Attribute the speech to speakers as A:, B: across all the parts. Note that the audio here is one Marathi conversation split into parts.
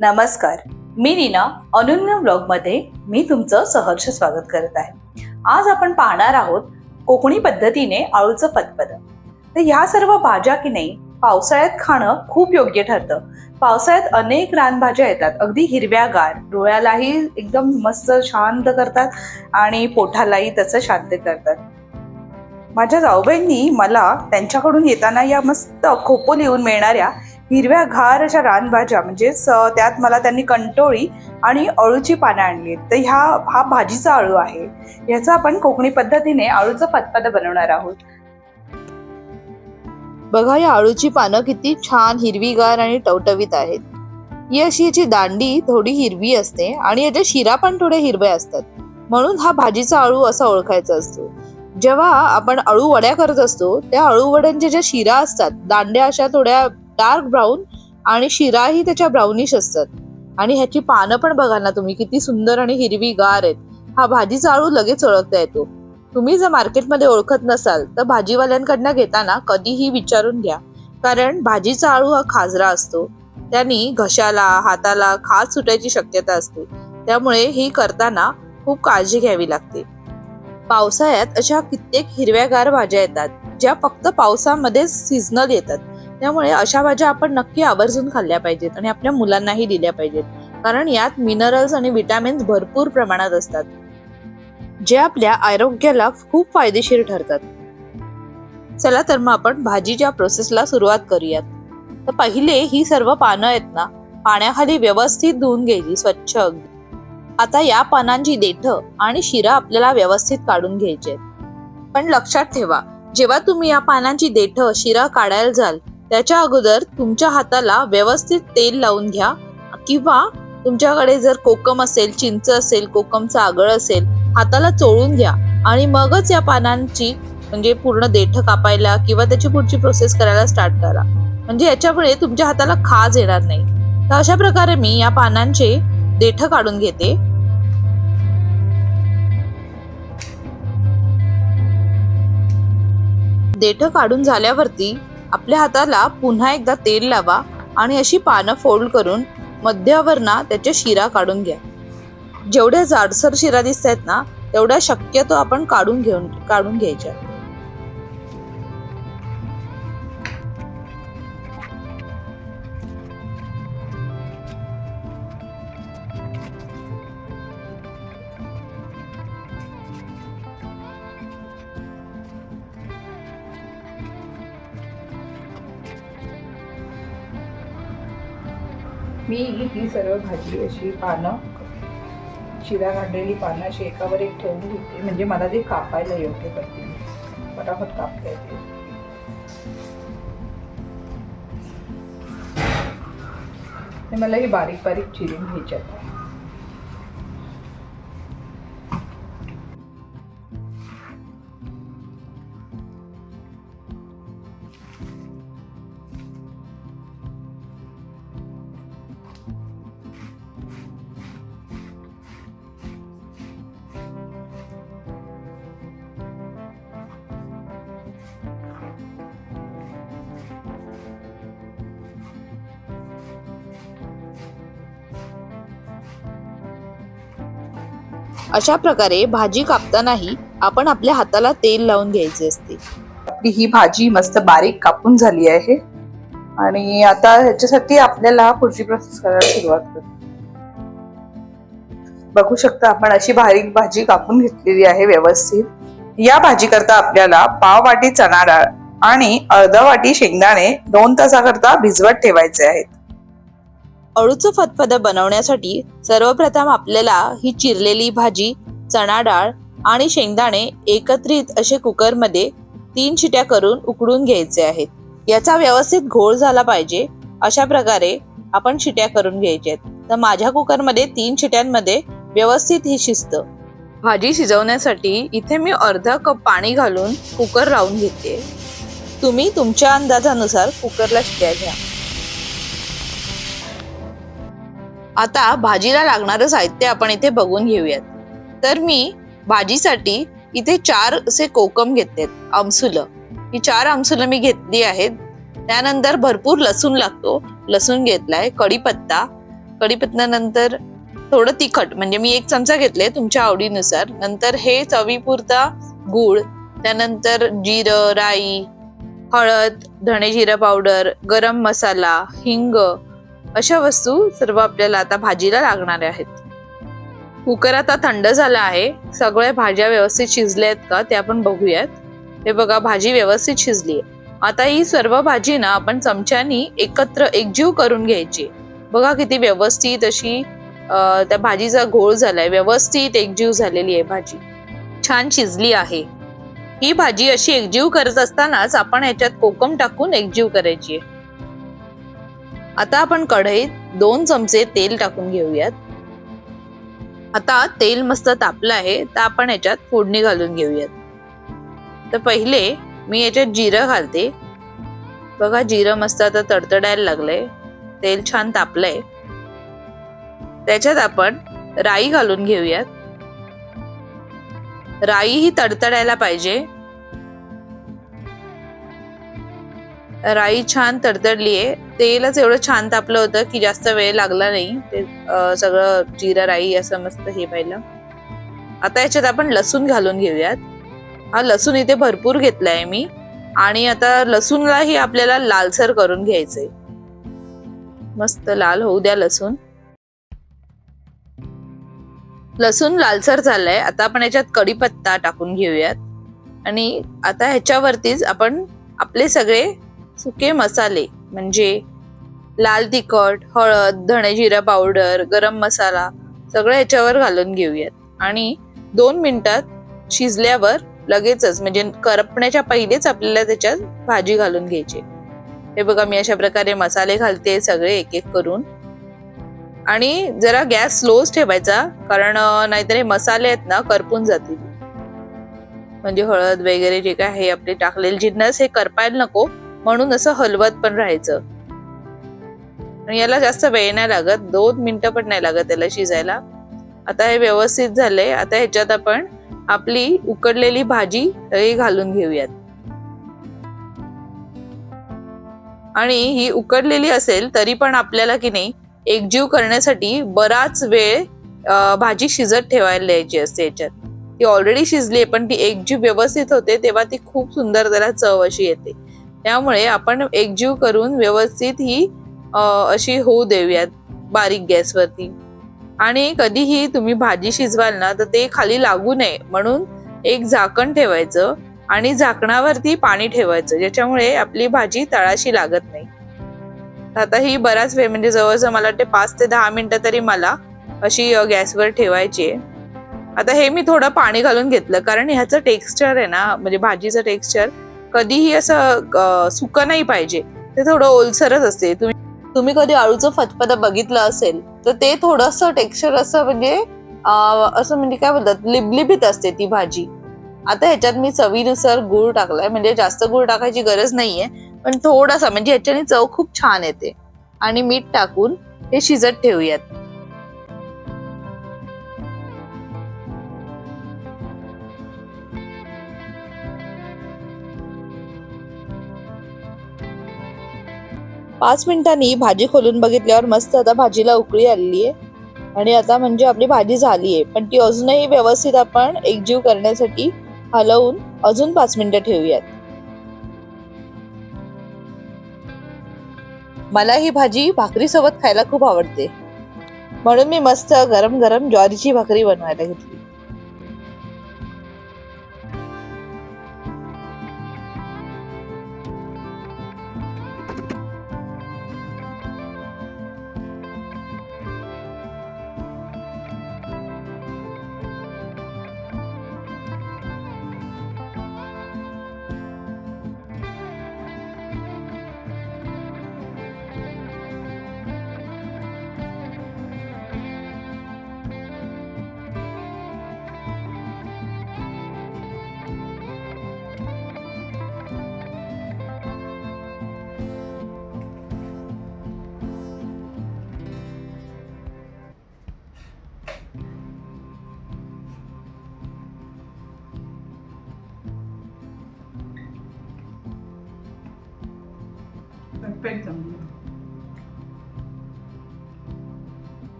A: नमस्कार. मी नीना अनन्य ब्लॉगमध्ये मी तुमचं सहर्ष स्वागत करत आहे. आज आपण पाहणार आहोत कोकणी पद्धतीने आळूचं फतफद तर ह्या सर्व भाज्या की नाही पावसाळ्यात खाणं खूप योग्य ठरतं. पावसाळ्यात अनेक रानभाज्या येतात. अगदी हिरव्यागार डोळ्यालाही एकदम मस्त शांत करतात आणि पोटालाही तसं शांत करतात. माझ्या जाऊबाईंनी मला त्यांच्याकडून येताना या मस्त खोपो लिहून मिळणाऱ्या हिरव्या घार अशा रानभाज्या म्हणजेच त्यात मला त्यांनी कंटोळी आणि अळूची पानं आणली तर ह्या हा भाजीचा अळू आहे. याचा आपण कोकणी पद्धतीने अळूचं फतफद बनवणार आहोत.
B: बघा या अळूची पानं किती छान हिरवीगार आणि टवटवीत आहेत. ही अशी याची दांडी थोडी हिरवी असते आणि याच्या शिरा पण थोड्या हिरव्या असतात. म्हणून हा भाजीचा अळू असा ओळखायचा असतो. जेव्हा आपण अळू वड्या करत असतो त्या अळू वड्यांच्या ज्या शिरा असतात दांड्या अशा थोड्या डार्क ब्राऊन आणि शिराही त्याच्या ब्राउनिश असतात. आणि ह्याची पानं पण बघा ना तुम्ही किती सुंदर आणि हिरवी गार आहेत. हा भाजीचा आळू लगेच ओळखता येतो. तुम्ही जर मार्केटमध्ये ओळखत नसाल तर भाजीवाल्यांकडनं घेताना कधीही विचारून घ्या. कारण भाजीचा आळू हा खाजरा असतो. त्यांनी घशाला हाताला खाज सुटायची शक्यता असते. त्यामुळे ही करताना खूप काळजी घ्यावी लागते. पावसाळ्यात अशा कित्येक हिरव्यागार भाज्या येतात ज्या फक्त पावसामध्ये सिजनल येतात. त्यामुळे अशा भाज्या आपण नक्की आवर्जून खाल्ल्या पाहिजेत आणि आपल्या मुलांनाही दिल्या पाहिजेत. कारण यात मिनरल्स आणि विटॅमिन्स भरपूर प्रमाणात असतात जे आपल्या आरोग्याला खूप फायदेशीर ठरतात. चला तर मग आपण भाजीच्या प्रोसेसला सुरुवात करूयात. तर पहिले ही सर्व पानं आहेत ना पाण्याखाली व्यवस्थित धुवून घ्यायची स्वच्छ अगदी. आता या पानांची देठ आणि शिरा आपल्याला व्यवस्थित काढून घ्यायचे आहेत. पण लक्षात ठेवा जेव्हा तुम्ही या पानांची देठ शिरा काढायला जाल त्याच्या अगोदर तुमच्या हाताला व्यवस्थित तेल लावून घ्या. किंवा तुमच्याकडे जर कोकम असेल चिंच असेल कोकमचं आगळ असेल हाताला चोळून घ्या. आणि मगच या पानांची म्हणजे पूर्ण देठ कापायला किंवा त्याची पुढची प्रोसेस करायला स्टार्ट करा. म्हणजे याच्यामुळे तुमच्या हाताला खाज येणार नाही. तर अशा प्रकारे मी या पानांचे देठ काढून घेते. देठ काढून झाल्यावरती आपल्या हाताला पुन्हा एकदा तेल लावा आणि अशी पानं फोल्ड करून मध्यावर ना त्याच्या शिरा काढून घ्या. जेवढ्या जाडसर शिरा दिसत आहेत ना तेवढ्या शक्यतो आपण काढून घेऊन काढून घ्यायच्या.
A: मी ही सर्व भाजी अशी पानं शिरा काढलेली पानं अशी एकावर एक ठेवून घेते म्हणजे मला ते कापायला योग्य पडते फटाफट कापता येते मला ही बारीक बारीक चिरून घ्यायची
B: अशा प्रकारे भाजी कापतानाही आपण आपल्या हाताला तेल लावून घ्यायचे असते.
A: आपली ही भाजी मस्त बारीक कापून झाली आहे. आणि आता ह्याच्यासाठी आपल्याला पुढची प्रोसेस करायला सुरुवात करू. बघू शकता आपण अशी बारीक भाजी कापून घेतलेली आहे व्यवस्थित. या भाजी करता आपल्याला पाव वाटी चणा डाळ आणि अर्धा वाटी शेंगदाणे दोन तासाकरता भिजवत ठेवायचे आहेत.
B: अळूचं फतफद बनवण्यासाठी सर्वप्रथम आपल्याला ही चिरलेली भाजी चणा डाळ आणि शेंगदाणे एकत्रित असे कुकरमध्ये तीन शिट्या करून उकडून घ्यायचे आहेत. याचा व्यवस्थित घोळ झाला पाहिजे अशा प्रकारे आपण शिट्या करून घ्यायच्या आहेत. तर माझ्या कुकरमध्ये तीन शिट्यांमध्ये व्यवस्थित ही शिजतं. भाजी शिजवण्यासाठी इथे मी अर्धा कप पाणी घालून कुकर लावून घेते. तुम्ही तुमच्या अंदाजानुसार कुकरला शिट्या घ्या. आता भाजीला लागणारं साहित्य आपण इथे बघून घेऊयात. तर मी भाजीसाठी इथे चार असे कोकम घेतलेत आमसुलं. ही चार आमसुलं मी घेतली आहेत. त्यानंतर भरपूर लसूण लागतो. लसूण घेतलाय कढीपत्ता. कढीपत्त्यानंतर थोडं तिखट म्हणजे मी एक चमचा घेतले तुमच्या आवडीनुसार. नंतर हे चवीपुरता गूळ त्यानंतर जिरं राई हळद धणे जिरं पावडर गरम मसाला हिंग अशा वस्तू सर्व आपल्याला आता भाजीला लागणाऱ्या आहेत. कुकर आता थंड झाला आहे. सगळ्या भाज्या व्यवस्थित शिजल्या आहेत का ते आपण बघूयात. हे बघा भाजी व्यवस्थित शिजली आहे. आता ही सर्व भाजी ना आपण चमच्यानी एकत्र एकजीव करून घ्यायची. बघा किती व्यवस्थित अशी त्या भाजीचा घोळ झालाय. व्यवस्थित एकजीव झालेली आहे भाजी. छान शिजली आहे. ही भाजी अशी एकजीव करत असतानाच आपण ह्याच्यात कोकम टाकून एकजीव करायची आहे. आता आपण कढईत दोन चमचे तेल टाकून घेऊयात. आता तेल मस्त तापलं आहे तर आपण याच्यात फोडणी घालून घेऊयात. तर पहिले मी याच्यात जिरं घालते. बघा जिरं मस्त आता तडतडायला लागलंय तेल छान तापलंय. त्याच्यात आपण राई घालून घेऊयात. राई ही तडतडायला पाहिजे. राई छान तडतडली आहे तेलच एवढं छान तापलं होतं की जास्त वेळ लागला नाही. ते सगळं जिरा राई असं मस्त हे पाहिलं. आता याच्यात आपण लसूण घालून घेऊयात. हा लसूण इथे भरपूर घेतलाय मी. आणि आता लसूणलाही आपल्याला लालसर करून घ्यायचंय. मस्त लाल होऊ द्या लसूण. लसूण लालसर झालाय. आता आपण याच्यात कढीपत्ता टाकून घेऊयात. आणि आता ह्याच्यावरतीच आपण आपले सगळे सुके मसाले म्हणजे लाल तिखट हळद धणे जिरा पावडर गरम मसाला सगळं ह्याच्यावर घालून घेऊयात. आणि दोन मिनिटात शिजल्यावर लगेचच म्हणजे करपण्याच्या पहिलेच आपल्याला त्याच्यात भाजी घालून घ्यायची हे बघा मी अशा प्रकारे मसाले घालते सगळे एक एक करून. आणि जरा गॅस स्लोच ठेवायचा कारण नाहीतर हे मसाले आहेत ना करपून जातील. म्हणजे हळद वगैरे जे काय आहे आपले टाकलेले जिन्नस हे करपायला नको. म्हणून असं हलवत पण राहायचं. आणि याला जास्त वेळ नाही लागत दोन मिनिटं पण नाही लागत याला शिजायला. आता हे व्यवस्थित झालंय आता ह्याच्यात आपण आपली उकडलेली भाजी घालून घेऊयात. आणि ही उकडलेली असेल तरी पण आपल्याला की नाही एकजीव करण्यासाठी बराच वेळ भाजी शिजत ठेवायला द्यायची असते याच्यात ती ऑलरेडी शिजली आहे पण ती एकजीव व्यवस्थित होते तेव्हा ती खूप सुंदर त्याला चव अशी येते. त्यामुळे आपण एकजीव करून व्यवस्थित ही अशी होऊ देऊयात बारीक गॅसवरती. आणि कधीही तुम्ही भाजी शिजवाल ना तर ते खाली लागू नये म्हणून एक झाकण ठेवायचं आणि झाकणावरती पाणी ठेवायचं ज्याच्यामुळे आपली भाजी तळाशी लागत नाही. आता ही बराच वेळ म्हणजे जवळजवळ मला वाटते पाच ते दहा मिनटं तरी मला अशी गॅसवर ठेवायची आहे. आता हे मी थोडं पाणी घालून घेतलं कारण ह्याचं टेक्स्चर आहे ना म्हणजे भाजीचं टेक्स्चर कधीही असं सुकं नाही पाहिजे. ते थोडं ओलसरच असते. तुम्ही तुम्ही कधी आळूचं फतफद बघितलं असेल तर ते थोडस टेक्स्चर असं म्हणजे असं म्हणजे काय बोलतात लिबलिबीत असते ती भाजी. आता ह्याच्यात मी चवीनुसार गूळ टाकलाय म्हणजे जास्त गूळ टाकायची गरज नाहीये पण थोडासा म्हणजे ह्याच्याने चव खूप छान येते. आणि मीठ टाकून हे शिजत ठेवूयात. पाच मिनिटांनी भाजी खोलून बघितल्यावर मस्त आता भाजीला उकळी आलेली आहे. आणि आता म्हणजे आपली भाजी झाली आहे. पण ती अजूनही व्यवस्थित आपण एकजीव करण्यासाठी हलवून अजून पाच मिनिटं ठेवूयात. मला ही भाजी भाकरीसोबत खायला खूप आवडते. म्हणून मी मस्त गरम गरम ज्वारीची भाकरी बनवायला घेतली.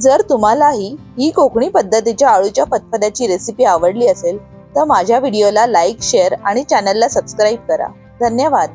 B: जर तुम्हालाही ही कोकणी पद्धतीच्या आळूच्या पदपद्याची रेसिपी आवडली असेल तर माझ्या व्हिडिओला लाईक शेअर आणि चॅनलला सबस्क्राईब करा. धन्यवाद.